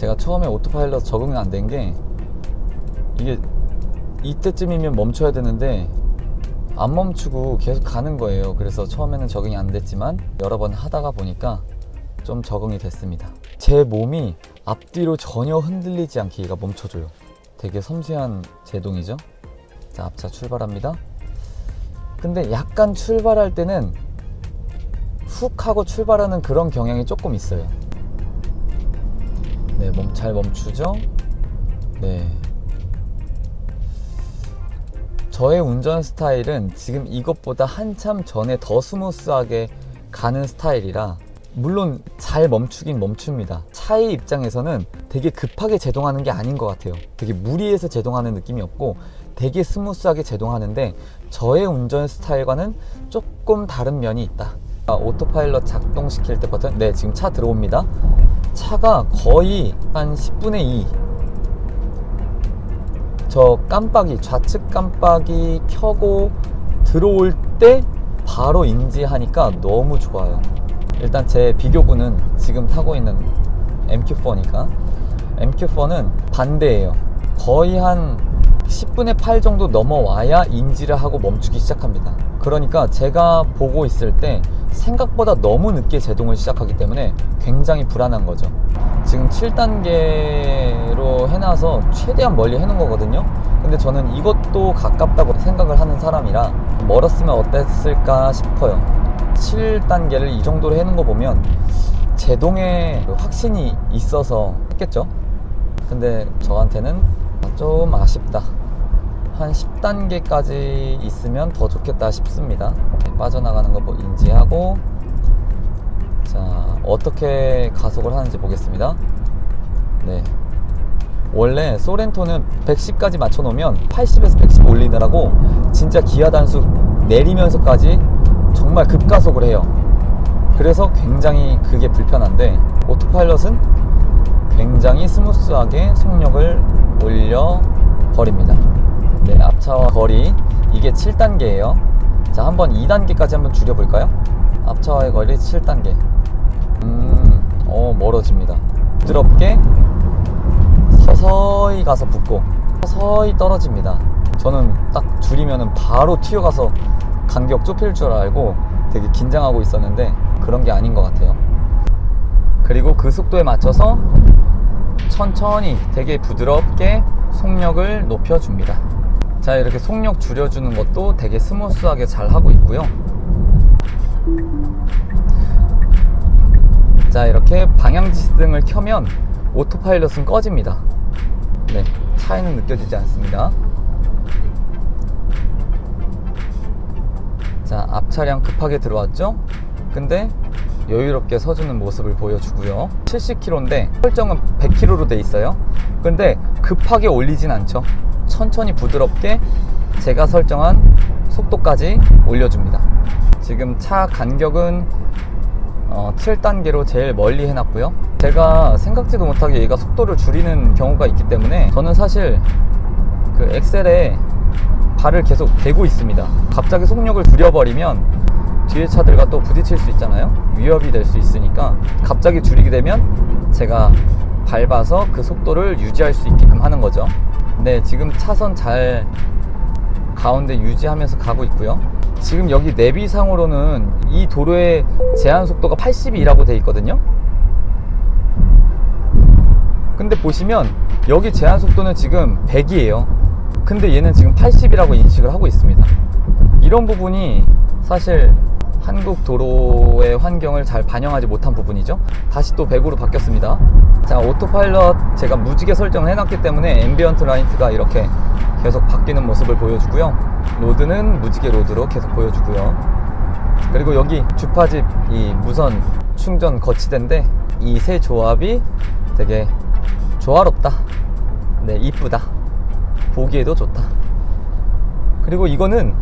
제가 처음에 오토파일럿 적응이 안 된 게 이게 이때쯤이면 멈춰야 되는데 안 멈추고 계속 가는 거예요. 그래서 처음에는 적응이 안 됐지만 여러 번 하다가 보니까 좀 적응이 됐습니다. 제 몸이 앞뒤로 전혀 흔들리지 않게 얘가 멈춰줘요. 되게 섬세한 제동이죠. 자, 앞차 출발합니다. 근데 약간 출발할 때는 훅 하고 출발하는 그런 경향이 조금 있어요. 네, 몸잘 멈추죠? 네. 저의 운전 스타일은 지금 이것보다 한참 전에 더 스무스하게 가는 스타일이라 물론 잘 멈추긴 멈춥니다. 차의 입장에서는 되게 급하게 제동하는 게 아닌 것 같아요. 되게 무리해서 제동하는 느낌이 없고 되게 스무스하게 제동하는데 저의 운전 스타일과는 조금 다른 면이 있다. 아, 오토파일럿 작동시킬 때 버튼 네 지금 차 들어옵니다. 차가 거의 한 10분의 2. 저 깜빡이 좌측 깜빡이 켜고 들어올 때 바로 인지하니까 너무 좋아요. 일단 제 비교군은 지금 타고 있는 MQ4니까 MQ4는 반대예요. 거의 한 10분의 8 정도 넘어와야 인지를 하고 멈추기 시작합니다. 그러니까 제가 보고 있을 때 생각보다 너무 늦게 제동을 시작하기 때문에 굉장히 불안한 거죠. 지금 7단계로 해놔서 최대한 멀리 해놓은 거거든요. 근데 저는 이것도 가깝다고 생각을 하는 사람이라 멀었으면 어땠을까 싶어요. 7단계를 이 정도로 해놓은 거 보면 제동에 확신이 있어서 했겠죠. 근데 저한테는 좀 아쉽다. 한 10단계까지 있으면 더 좋겠다 싶습니다. 네, 빠져나가는 거뭐 인지하고 자 어떻게 가속을 하는지 보겠습니다. 네. 원래 소렌토는 110까지 맞춰 놓으면 80에서 110 올리느라고 진짜 기아 단수 내리면서까지 정말 급가속을 해요. 그래서 굉장히 그게 불편한데 오토파일럿은 굉장히 스무스하게 속력을 올려 버립니다. 네, 앞차와 거리 이게 7단계예요. 자, 한번 2단계까지 한번 줄여 볼까요? 앞차와의 거리 7단계. 음, 어, 멀어집니다. 부드럽게 서서히 가서 붙고 서서히 떨어집니다. 저는 딱 줄이면은 바로 튀어가서 간격 좁힐 줄 알고 되게 긴장하고 있었는데 그런 게 아닌 것 같아요. 그리고 그 속도에 맞춰서 천천히 되게 부드럽게 속력을 높여줍니다. 자, 이렇게 속력 줄여주는 것도 되게 스무스하게 잘 하고 있고요. 자, 이렇게 방향지시등을 켜면 오토파일럿은 꺼집니다. 네, 차이는 느껴지지 않습니다. 자, 앞 차량 급하게 들어왔죠? 근데 여유롭게 서주는 모습을 보여주고요. 70km인데 설정은 100km로 돼 있어요. 근데 급하게 올리진 않죠. 천천히 부드럽게 제가 설정한 속도까지 올려줍니다. 지금 차 간격은 어, 7단계로 제일 멀리 해놨고요. 제가 생각지도 못하게 얘가 속도를 줄이는 경우가 있기 때문에 저는 사실 그 엑셀에 발을 계속 대고 있습니다. 갑자기 속력을 줄여버리면 뒤에 차들과 또 부딪힐 수 있잖아요. 위협이 될 수 있으니까 갑자기 줄이게 되면 제가 밟아서 그 속도를 유지할 수 있게끔 하는 거죠. 네, 지금 차선 잘 가운데 유지하면서 가고 있고요. 지금 여기 내비상으로는 이 도로의 제한 속도가 80이라고 돼 있거든요. 근데 보시면 여기 제한 속도는 지금 100이에요. 근데 얘는 지금 80이라고 인식을 하고 있습니다. 이런 부분이 사실 한국 도로의 환경을 잘 반영하지 못한 부분이죠. 다시 또 100으로 바뀌었습니다. 자, 오토파일럿 제가 무지개 설정을 해놨기 때문에 앰비언트 라이트가 이렇게 계속 바뀌는 모습을 보여주고요. 로드는 무지개 로드로 계속 보여주고요. 그리고 여기 주파집 이 무선 충전 거치대인데 이 세 조합이 되게 조화롭다. 네, 이쁘다. 보기에도 좋다. 그리고 이거는